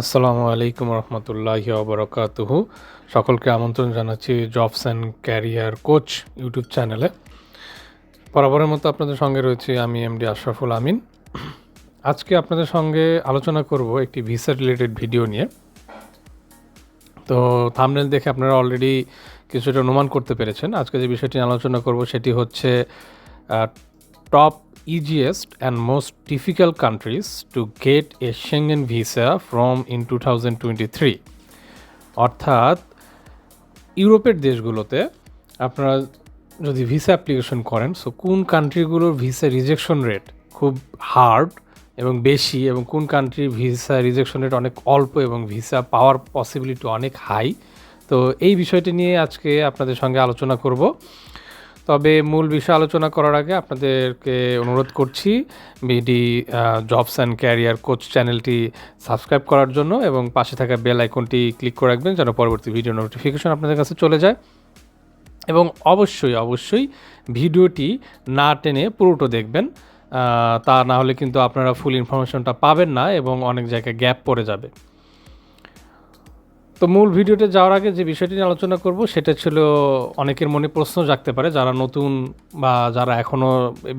আসসালামু আলাইকুম রহমতুল্লাহি ওবরাকাতুহু সকলকে আমন্ত্রণ জানাচ্ছি jobs and career coach YouTube চ্যানেলে। বরাবরের মতো আপনাদের সঙ্গে রয়েছে আমি এমডি আশরাফুল আমিন। আজকে আপনাদের সঙ্গে আলোচনা করব একটি ভিসা রিলেটেড ভিডিও নিয়ে। তো থামনেল দেখে আপনারা অলরেডি কিছুটা অনুমান করতে পেরেছেন। আজকে যে বিষয়টি আলোচনা করব সেটি হচ্ছে top easiest and most difficult countries to get a Schengen visa from in 2023 অর্থাৎ, ইউরোপের দেশগুলোতে আপনারা যদি ভিসা অ্যাপ্লিকেশন করেন সো কোন কান্ট্রিগুলোর ভিসা রিজেকশন রেট খুব হার্ড এবং বেশি এবং কোন কান্ট্রির ভিসা রিজেকশন রেট অনেক অল্প এবং ভিসা পাওয়ার পসিবিলিটি অনেক হাই তো এই বিষয়টি নিয়ে আজকে আপনাদের সঙ্গে আলোচনা করব। তবে মূল বিষয় আলোচনা করার আগে আপনাদেরকে অনুরোধ করছি BD jobs and career coach চ্যানেলটি সাবস্ক্রাইব করার জন্য এবং পাশে থাকা বেল আইকনটি ক্লিক করে রাখবেন যেন পরবর্তী ভিডিও নোটিফিকেশন আপনাদের কাছে চলে যায়। এবং অবশ্যই অবশ্যই ভিডিওটি না টেনে পুরোটো দেখবেন তা না হলে কিন্তু আপনারা ফুল ইনফরমেশনটা পাবেন না এবং অনেক জায়গায় গ্যাপ পড়ে যাবে। তো মূল ভিডিওতে যাওয়ার আগে যে বিষয়টি নিয়ে আলোচনা করব, সেটা ছিল অনেকের মনে প্রশ্ন জাগতে পারে, যারা নতুন বা যারা এখনও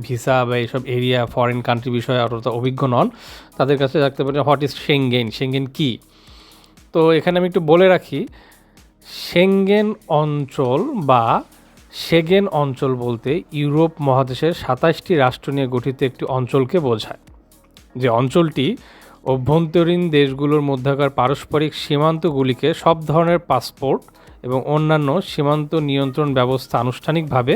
ভিসা বা এইসব এরিয়া ফরেন কান্ট্রি বিষয়ে অতটা অভিজ্ঞ নন, তাদের কাছে জাগতে পারে হোয়াট ইজ সেঙ্গেন সেঙ্গেন কি? তো এখানে আমি একটু বলে রাখি সেঙ্গেন অঞ্চল বা সেগেন অঞ্চল বলতে ইউরোপ মহাদেশের সাতাশটি রাষ্ট্র নিয়ে গঠিত একটি অঞ্চলকে বোঝায়। যে অঞ্চলটি অভ্যন্তরীণ দেশগুলোর মধ্যকার পারস্পরিক সীমান্তগুলিকে সব ধরনের পাসপোর্ট এবং অন্যান্য সীমান্ত নিয়ন্ত্রণ ব্যবস্থা আনুষ্ঠানিকভাবে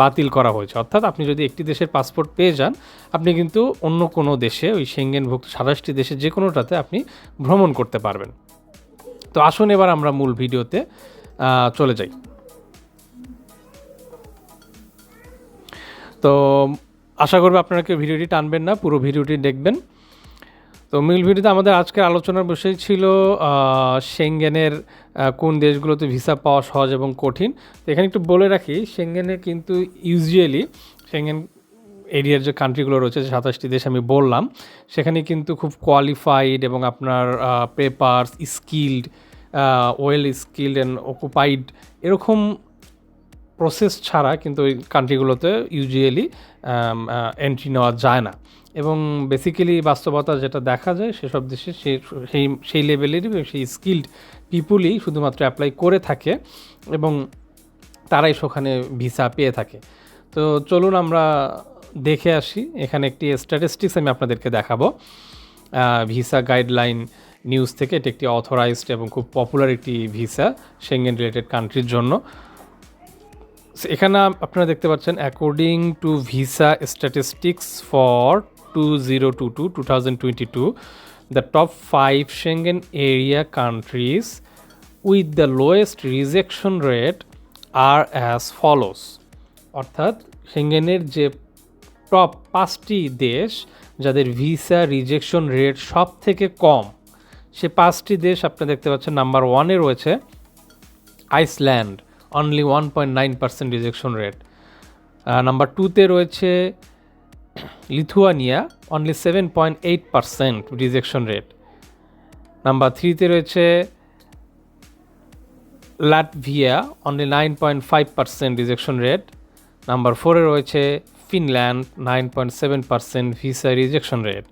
বাতিল করা হয়েছে। অর্থাৎ আপনি যদি একটি দেশের পাসপোর্ট পেয়ে যান, আপনি কিন্তু অন্য কোনো দেশে, ওই সেঙ্গেনভুক্ত সাতাশটি দেশে যে কোনোটাতে আপনি ভ্রমণ করতে পারবেন। তো আসুন এবার আমরা মূল ভিডিওতে চলে যাই। তো আশা করব আপনারা কেউ ভিডিওটি টানবেন না, পুরো ভিডিওটি দেখবেন। তো মিল ভিডিওতে আমাদের আজকের আলোচনার বিষয় ছিল সেঙ্গেনের কোন দেশগুলোতে ভিসা পাওয়া সহজ এবং কঠিন। তো এখানে একটু বলে রাখি সেঙ্গেনে কিন্তু ইউজুয়ালি সেঙ্গেন এরিয়ার যে কান্ট্রিগুলো রয়েছে, যে সাতাশটি দেশ আমি বললাম, সেখানে কিন্তু খুব কোয়ালিফাইড এবং আপনার papers skilled well skilled and occupied এরকম প্রসেস ছাড়া কিন্তু ওই কান্ট্রিগুলোতে ইউজুয়ালি এন্ট্রি নেওয়া যায় না। এবং বেসিক্যালি বাস্তবতা যেটা দেখা যায় সেসব দেশে সেই সেই লেভেলেরই সেই স্কিল্ড পিপুলই শুধুমাত্র অ্যাপ্লাই করে থাকে এবং তারাই সেখানে ভিসা পেয়ে থাকে। তো চলুন আমরা দেখে আসি, এখানে একটি স্ট্যাটিস্টিক্স আমি আপনাদেরকে দেখাবো। ভিসা গাইডলাইন নিউজ থেকে এটি একটি অথরাইজড এবং খুব পপুলার একটি ভিসা সেঙ্গেন রিলেটেড কান্ট্রির জন্য। এখানে আপনারা দেখতে পাচ্ছেন according to visa statistics for 2022 2022 the top 5 Schengen area countries with the lowest rejection rate are as follows. অর্থাৎ সেঙ্গেনের যে টপ পাঁচটি দেশ, যাদের ভিসা রিজেকশন রেট সব থেকে কম, সে পাঁচটি দেশ আপনি দেখতে পাচ্ছেন নাম্বার ওয়ানে রয়েছে Iceland only one point nine percent rejection rate number টুতে রয়েছে Lithuania only seven point eight percent rejection rate number থ্রিতে রয়েছে Latvia only nine point five percent rejection rate number ফোরে রয়েছে Finland nine point seven percent visa rejection rate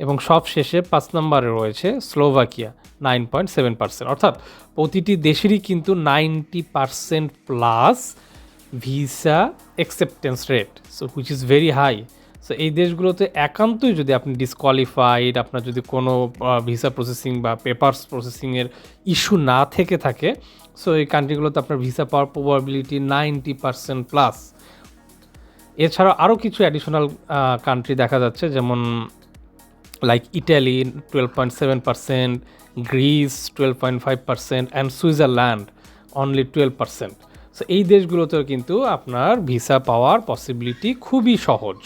এবং সব শেষে পাঁচ নম্বরে রয়েছে Slovakia nine point seven percent অর্থাৎ প্রতিটি দেশেরই কিন্তু ninety percent plus visa acceptance rate so which is very high so এই দেশগুলোতে একান্তই যদি আপনি ডিসকোয়ালিফাইড আপনার যদি কোনো ভিসা প্রসেসিং বা পেপার্স প্রসেসিংয়ের ইস্যু না থেকে থাকে সো এই কান্ট্রিগুলোতে আপনার ভিসা পাওয়ার প্রবাবিলিটি নাইনটি পার্সেন্ট প্লাস এছাড়াও আরও কিছু অ্যাডিশনাল কান্ট্রি দেখা যাচ্ছে, যেমন like Italy twelve point seven percent Greece twelve point five percent and Switzerland only twelve percent so এই দেশগুলোতেও কিন্তু আপনার ভিসা পাওয়ার পসিবিলিটি খুবই সহজ।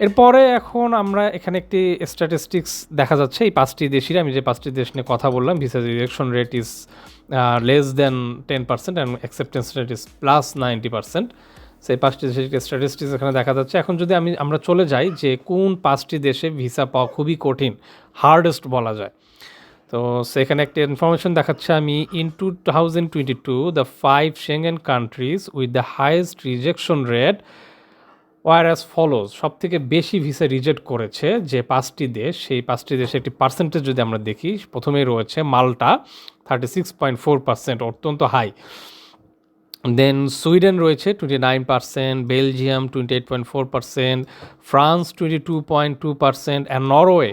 এরপরে এখন আমরা এখানে একটি স্ট্যাটিস্টিক্স দেখা যাচ্ছে। এই পাঁচটি দেশের, আমি যে পাঁচটি দেশ নিয়ে কথা বললাম visa rejection rate is less than ten percent and acceptance rate is plus ninety percent সেই পাঁচটি দেশের স্ট্যাটিস্টিক্স এখানে দেখা যাচ্ছে। এখন যদি আমি, আমরা চলে যাই যে কোন পাঁচটি দেশে ভিসা পাওয়া খুবই কঠিন হার্ডেস্ট বলা যায়। তো সেখানে একটা ইনফরমেশন দেখাচ্ছে আমি। In two thousand twenty two the five Schengen countries with the highest rejection rate were as follows সব থেকে বেশি ভিসা রিজেক্ট করেছে যে পাঁচটি দেশ, সেই পাঁচটি দেশে একটি পার্সেন্টেজ যদি আমরা দেখি প্রথমেই রয়েছে Malta thirty six point four percent অত্যন্ত হাই। দেন সুইডেন রয়েছে twenty nine percent Belgium twenty eight point four percent France twenty two point two percent and Norway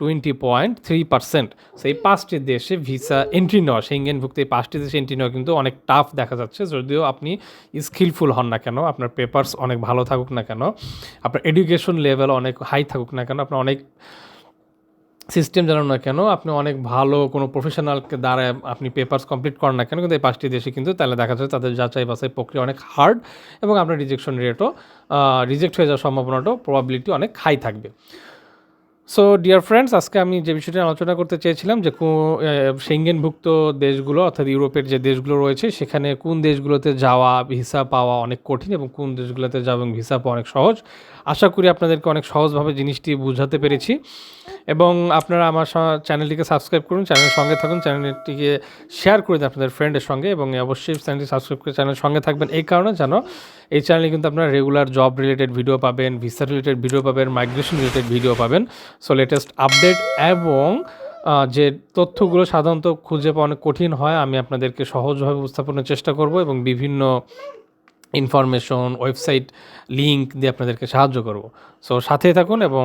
twenty point three percent. সেই পাঁচটি দেশে ভিসা এন্ট্রি নেওয়া সেঙ্গেনভুক্ত এই পাঁচটি দেশে entry নেওয়া কিন্তু অনেক টাফ দেখা যাচ্ছে। যদিও আপনি স্কিলফুল হন না কেন, আপনার পেপার্স অনেক ভালো থাকুক না কেন, আপনার এডুকেশন লেভেল অনেক হাই থাকুক না কেন, আপনার অনেক সিস্টেম জানান না কেন, আপনি অনেক ভালো কোনো প্রফেশনালকে দ্বারা আপনি পেপার্স কমপ্লিট করেন না কেন, কিন্তু এই পাঁচটি দেশে কিন্তু তাহলে দেখা যায় তাদের যাচাই বাছাই প্রক্রিয়া অনেক হার্ড এবং আপনার রিজেকশন রেটও রিজেক্ট হয়ে যাওয়ার সম্ভাবনাটাও প্রবাবিলিটি অনেক হাই থাকবে। সো ডিয়ার ফ্রেন্ডস আজকে আমি যে বিষয়টি আলোচনা করতে চেয়েছিলাম যে সেঙ্গেনভুক্ত দেশগুলো অর্থাৎ ইউরোপের যে দেশগুলো রয়েছে, সেখানে কোন দেশগুলোতে যাওয়া ভিসা পাওয়া অনেক কঠিন এবং কোন দেশগুলোতে যাওয়া এবং ভিসা পাওয়া অনেক সহজ। আশা করি আপনাদেরকে অনেক সহজভাবে জিনিসটি বোঝাতে পেরেছি। এবং আপনারা আমার চ্যানেলটিকে সাবস্ক্রাইব করুন, চ্যানেলের সঙ্গে থাকুন, চ্যানেলটিকে শেয়ার করে দিন আপনাদের ফ্রেন্ডের সঙ্গে এবং অবশ্যই চ্যানেলটি সাবস্ক্রাইব করে চ্যানেলের সঙ্গে থাকবেন। এই কারণে যেন এই চ্যানেলে কিন্তু আপনারা রেগুলার জব রিলেটেড ভিডিও পাবেন ভিসা রিলেটেড ভিডিও পাবেন মাইগ্রেশন রিলেটেড ভিডিও পাবেন। সো লেটেস্ট আপডেট এবং যে তথ্যগুলো সাধারণত খুঁজে পাওয়া অনেক কঠিন হয়, আমি আপনাদেরকে সহজভাবে উপস্থাপনের চেষ্টা করব এবং বিভিন্ন ইনফরমেশন ওয়েবসাইট লিঙ্ক দিয়ে আপনাদেরকে সাহায্য করব। সো সাথে থাকুন এবং